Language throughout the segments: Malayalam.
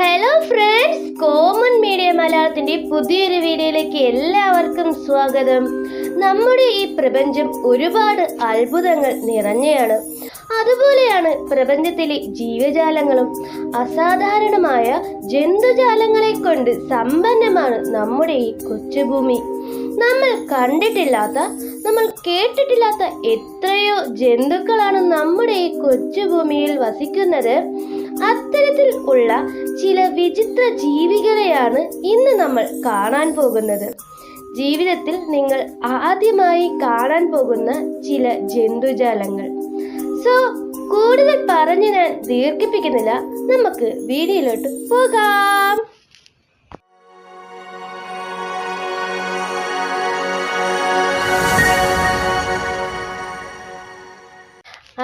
ഹലോ ഫ്രണ്ട്സ് കോമൺ മീഡിയ മലയാളത്തിന്റെ പുതിയൊരു വീഡിയോയിലേക്ക് എല്ലാവർക്കും സ്വാഗതം. നമ്മുടെ ഈ പ്രപഞ്ചം ഒരുപാട് അത്ഭുതങ്ങൾ നിറഞ്ഞയാണ്. അതുപോലെയാണ് പ്രപഞ്ചത്തിലെ ജീവജാലങ്ങളും അസാധാരണമായ ജന്തുജാലങ്ങളെ കൊണ്ട് സമ്പന്നമാണ് നമ്മുടെ ഈ കൊച്ചുഭൂമി. നമ്മൾ കണ്ടിട്ടില്ലാത്ത നമ്മൾ കേട്ടിട്ടില്ലാത്ത എത്രയോ ജന്തുക്കളാണ് നമ്മുടെ ഈ കൊച്ചുഭൂമിയിൽ വസിക്കുന്നത്. ഉള്ള ചില വിചിത്ര ജീവികളെയാണ് ഇന്ന് നമ്മൾ കാണാൻ പോകുന്നത്. ജീവിതത്തിൽ നിങ്ങൾ ആദ്യമായി കാണാൻ പോകുന്ന ചില ജന്തുജാലങ്ങൾ. സോ കൂടുതൽ പറഞ്ഞ് ഞാൻ ദീർഘിപ്പിക്കുന്നില്ല. നമുക്ക് വീഡിയോയിലോട്ട് പോകാം.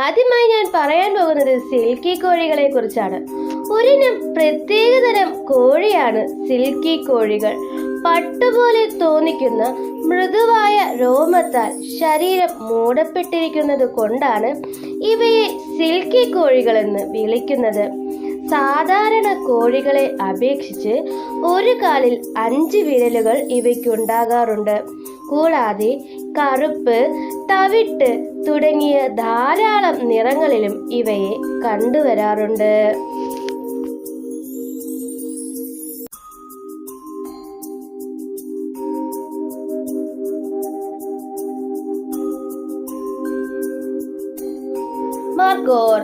ആദ്യമായി ഞാൻ പറയാൻ പോകുന്നത് സിൽക്കി കോഴികളെ കുറിച്ചാണ് ഒരിനം പ്രത്യേകതരം കോഴിയാണ് സിൽക്കി കോഴികൾ. പട്ടുപോലെ തോന്നിക്കുന്ന മൃദുവായ രോമത്താൽ ശരീരം മൂടപ്പെട്ടിരിക്കുന്നത് കൊണ്ടാണ് ഇവയെ സിൽക്കി കോഴികളെന്ന് വിളിക്കുന്നത്. സാധാരണ കോഴികളെ അപേക്ഷിച്ച് ഒരു കാലിൽ അഞ്ച് വിരലുകൾ ഇവയ്ക്കുണ്ടാകാറുണ്ട്. കൂടാതെ കറുപ്പ് തവിട്ട് തുടങ്ങിയ ധാരാളം നിറങ്ങളിലും ഇവയെ കണ്ടുവരാറുണ്ട്. മാർഗോർ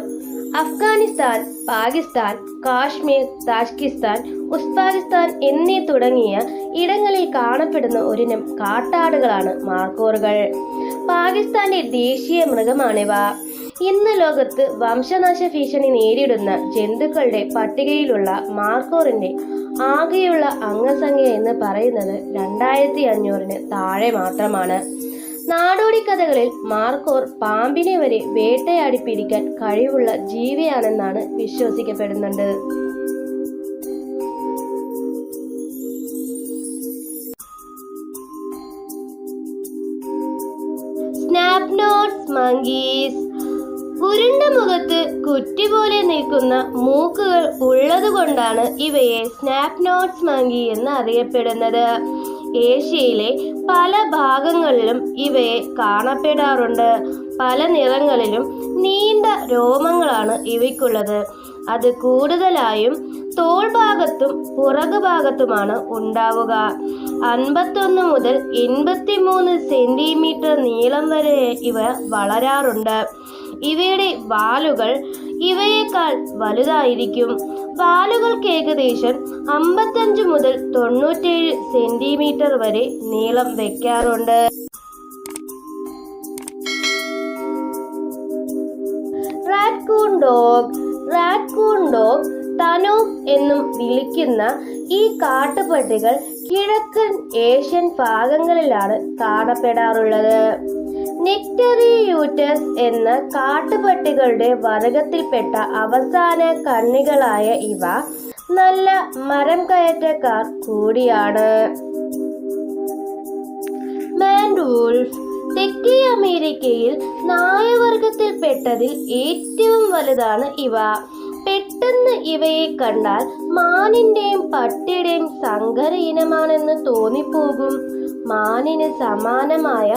അഫ്ഗാനിസ്ഥാൻ പാകിസ്ഥാൻ കാശ്മീർ താജ്കിസ്ഥാൻ ഉസ്ബാകിസ്ഥാൻ എന്നീ തുടങ്ങിയ ഇടങ്ങളിൽ കാണപ്പെടുന്ന ഒരിനം കാട്ടാടുകളാണ് മാർക്കോറുകൾ. പാകിസ്ഥാന്റെ ദേശീയ മൃഗമാണിവ. ഇന്ന് ലോകത്ത് വംശനാശ ഭീഷണി നേരിടുന്ന ജന്തുക്കളുടെ പട്ടികയിലുള്ള മാർക്കോറിന്റെ ആകെയുള്ള അംഗസംഖ്യ എന്ന് പറയുന്നത് രണ്ടായിരത്തി അഞ്ഞൂറിന് താഴെ മാത്രമാണ്. നാടോടി കഥകളിൽ മാർക്കോർ പാമ്പിനെ വരെ വേട്ടയാടി പിടിക്കാൻ കഴിവുള്ള ജീവിയാണെന്നാണ് വിശ്വസിക്കപ്പെടുന്നുണ്ട്. ഉരുണ്ട മുഖത്ത് കുറ്റി പോലെ നിൽക്കുന്ന മൂക്കുകൾ ഉള്ളതുകൊണ്ടാണ് ഇവയെ സ്നാപ്നോട്ട്സ് മങ്കി എന്ന് അറിയപ്പെടുന്നത്. ഏഷ്യയിലെ പല ഭാഗങ്ങളിലും ഇവയെ കാണപ്പെടാറുണ്ട്. പല നിറങ്ങളിലും നീണ്ട രോമങ്ങളാണ് ഇവയ്ക്കുള്ളത്. അത് കൂടുതലായും തോൾ ഭാഗത്തും പുറകു ഭാഗത്തുമാണ് ഉണ്ടാവുക. അൻപത്തൊന്ന് മുതൽ എൺപത്തിമൂന്ന് സെന്റിമീറ്റർ നീളം വരെ ഇവ വളരാറുണ്ട്. ഇവയുടെ വാലുകൾ ഇവയേക്കാൾ വലുതായിരിക്കും. വാലുകൾക്ക് ഏകദേശം അമ്പത്തഞ്ച് മുതൽ തൊണ്ണൂറ്റേഴ് സെന്റിമീറ്റർ വരെ നീളം വെക്കാറുണ്ട്. റാക്കൂൺ ഡോഗ് റാക്കൂൺ ഡോഗ് എന്നും വിളിക്കുന്ന ഈ കാട്ടുപട്ടികൾ കിഴക്കൻ ഏഷ്യൻ ഭാഗങ്ങളിലാണ് കാണപ്പെടാറുള്ളത്. നെക്ടറിയൂറ്റസ് എന്ന കാട്ടുപട്ടികളുടെ വർഗത്തിൽപ്പെട്ട അവസാന കണ്ണികളായ ഇവ നല്ല മരം കയറ്റക്കാർ കൂടിയാണ് തെക്കേ അമേരിക്കയിൽ നായവർഗത്തിൽപ്പെട്ടതിൽ ഏറ്റവും വലുതാണ് ഇവ. പെട്ടെന്ന് ഇവയെ കണ്ടാൽ മാനിന്റെയും പട്ടിയുടെയും സങ്കര ഇനമാണെന്ന് തോന്നിപ്പോകും. മാനിന് സമാനമായ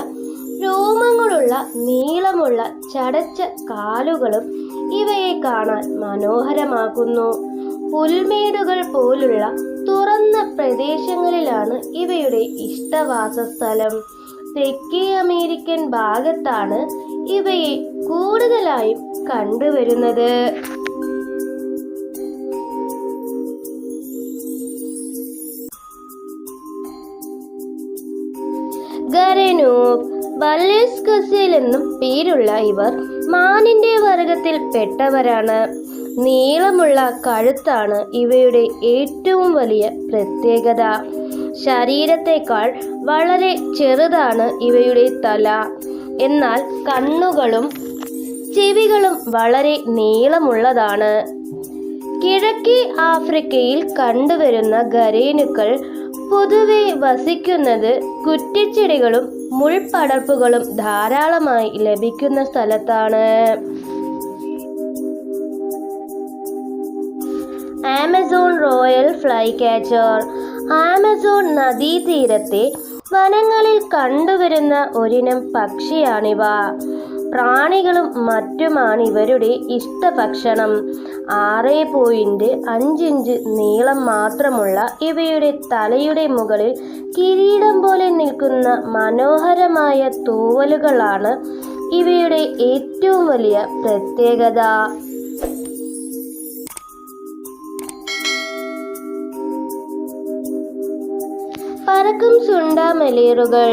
രോമങ്ങളുള്ള നീളമുള്ള ചടച്ച കാലുകളും ഇവയെ കാണാൻ മനോഹരമാക്കുന്നു. പുൽമേടുകൾ പോലുള്ള തുറന്ന പ്രദേശങ്ങളിലാണ് ഇവയുടെ ഇഷ്ടവാസസ്ഥലം. തെക്കേ അമേരിക്കൻ ഭാഗത്താണ് ഇവയെ കൂടുതലായും കണ്ടുവരുന്നത്. ഗരനൂക് ബല്ലേസ്കസിൽ എന്നും പേരുള്ള ഇവർ മാനിന്റെ വർഗത്തിൽ പെട്ടവരാണ്. നീളമുള്ള കഴുത്താണ് ഇവയുടെ ഏറ്റവും വലിയ പ്രത്യേകത. ശരീരത്തെക്കാൾ വളരെ ചെറുതാണ് ഇവയുടെ തല. എന്നാൽ കണ്ണുകളും ചെവികളും വളരെ നീളമുള്ളതാണ്. കിഴക്കേ ആഫ്രിക്കയിൽ കണ്ടുവരുന്ന ഗരേനുക്കൾ പൊതുവെ വസിക്കുന്നത് കുറ്റിച്ചെടികളും മുൾപടർപ്പുകളും ധാരാളമായി ലഭിക്കുന്ന സ്ഥലത്താണ്. Amazon royal flycatcher Amazon നദീതീരത്തെ വനങ്ങളിൽ കണ്ടുവരുന്ന ഒരിനം പക്ഷിയാണിവ. പ്രാണികളും മറ്റുമാണ് ഇവരുടെ ഇഷ്ടഭക്ഷണം. ആറ് പോയിന്റ് അഞ്ചിഞ്ച് നീളം മാത്രമുള്ള ഇവയുടെ തലയുടെ മുകളിൽ കിരീടം പോലെ നിൽക്കുന്ന മനോഹരമായ തൂവലുകളാണ് ഇവയുടെ ഏറ്റവും വലിയ പ്രത്യേകത. പറക്കും സുണ്ടാമലേറുകൾ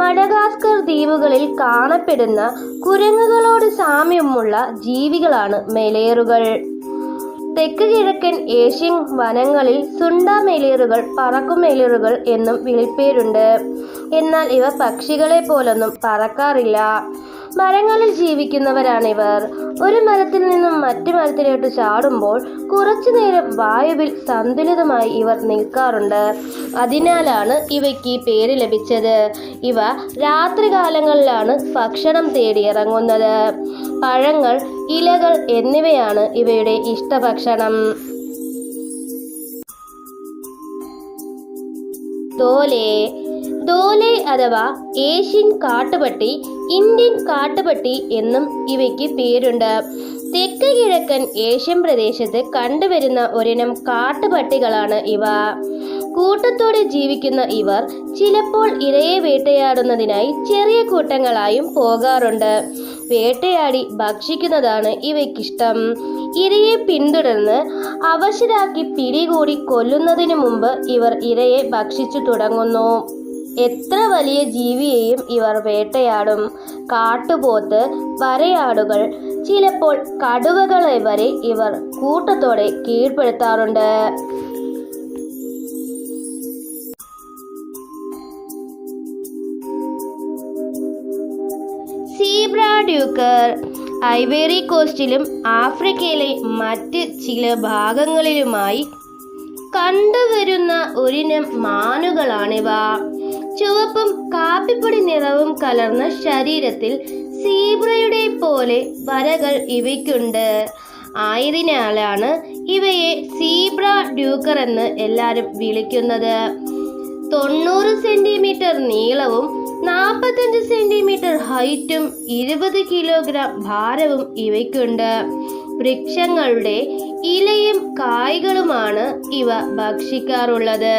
മഡഗാസ്കർ ദ്വീപുകളിൽ കാണപ്പെടുന്ന കുരങ്ങുകളോട് സാമ്യമുള്ള ജീവികളാണ് മെലേറുകൾ. തെക്ക് കിഴക്കൻ ഏഷ്യൻ വനങ്ങളിൽ സുണ്ടാമെലേറുകൾ പറക്കുമെലേറുകൾ എന്നും വിളിപ്പേരുണ്ട്. എന്നാൽ ഇവ പക്ഷികളെ പോലൊന്നും പറക്കാറില്ല. മരങ്ങളിൽ ജീവിക്കുന്നവരാണിവർ. ഒരു മരത്തിൽ നിന്നും മറ്റു മരത്തിലോട്ട് ചാടുമ്പോൾ കുറച്ചു നേരം വായുവിൽ സന്തുലിതമായി ഇവർ നിൽക്കാറുണ്ട്. അതിനാലാണ് ഇവയ്ക്ക് പേര് ലഭിച്ചത്. ഇവ രാത്രികാലങ്ങളിലാണ് ഭക്ഷണം തേടിയിറങ്ങുന്നത്. പഴങ്ങൾ ഇലകൾ എന്നിവയാണ് ഇവയുടെ ഇഷ്ടഭക്ഷണം. ദോലെ. ദോലെ അഥവാ ഏഷ്യൻ കാട്ടുപട്ടി ഇന്ത്യൻ കാട്ടുപട്ടി എന്നും ഇവയ്ക്ക് പേരുണ്ട്. തെക്ക് കിഴക്കൻ ഏഷ്യൻ പ്രദേശത്ത് കണ്ടുവരുന്ന ഒരിനം കാട്ടുപട്ടികളാണ് ഇവ. കൂട്ടത്തോടെ ജീവിക്കുന്ന ഇവർ ചിലപ്പോൾ ഇരയെ വേട്ടയാടുന്നതിനായി ചെറിയ കൂട്ടങ്ങളായും പോകാറുണ്ട്. വേട്ടയാടി ഭക്ഷിക്കുന്നതാണ് ഇവയ്ക്കിഷ്ടം. ഇരയെ പിന്തുടർന്ന് അവശരാക്കി പിടികൂടി കൊല്ലുന്നതിനു മുമ്പ് ഇവർ ഇരയെ ഭക്ഷിച്ചു തുടങ്ങുന്നു. എത്ര വലിയ ജീവിയെയും ഇവർ വേട്ടയാടും. കാട്ടുപോത്ത് വരയാടുകൾ ചിലപ്പോൾ കടുവകളെ വരെ ഇവർ കൂട്ടത്തോടെ കീഴ്പ്പെടുത്താറുണ്ട്. സീബ്ര ഡ്യൂക്കർ ഐവേറി കോസ്റ്റിലും ആഫ്രിക്കയിലെ മറ്റ് ചില ഭാഗങ്ങളിലുമായി കണ്ടുവരുന്ന ഒരിനം മാനുകളാണിവ. ചുവപ്പും കാപ്പിപ്പൊടി നിറവും കലർന്ന ശരീരത്തിൽ സീബ്രയുടെ പോലെ വരകൾ ഇവയ്ക്കുണ്ട്. ആയതിനാലാണ് ഇവയെ സീബ്ര ഡ്യൂക്കർ എന്ന് എല്ലാവരും വിളിക്കുന്നത്. തൊണ്ണൂറ് സെന്റിമീറ്റർ നീളവും നാൽപ്പത്തഞ്ച് സെന്റിമീറ്റർ ഹൈറ്റും ഇരുപത് കിലോഗ്രാം ഭാരവും ഇവയ്ക്കുണ്ട്. വൃക്ഷങ്ങളുടെ ഇലയും കായ്കളുമാണ് ഇവ ഭക്ഷിക്കാറുള്ളത്.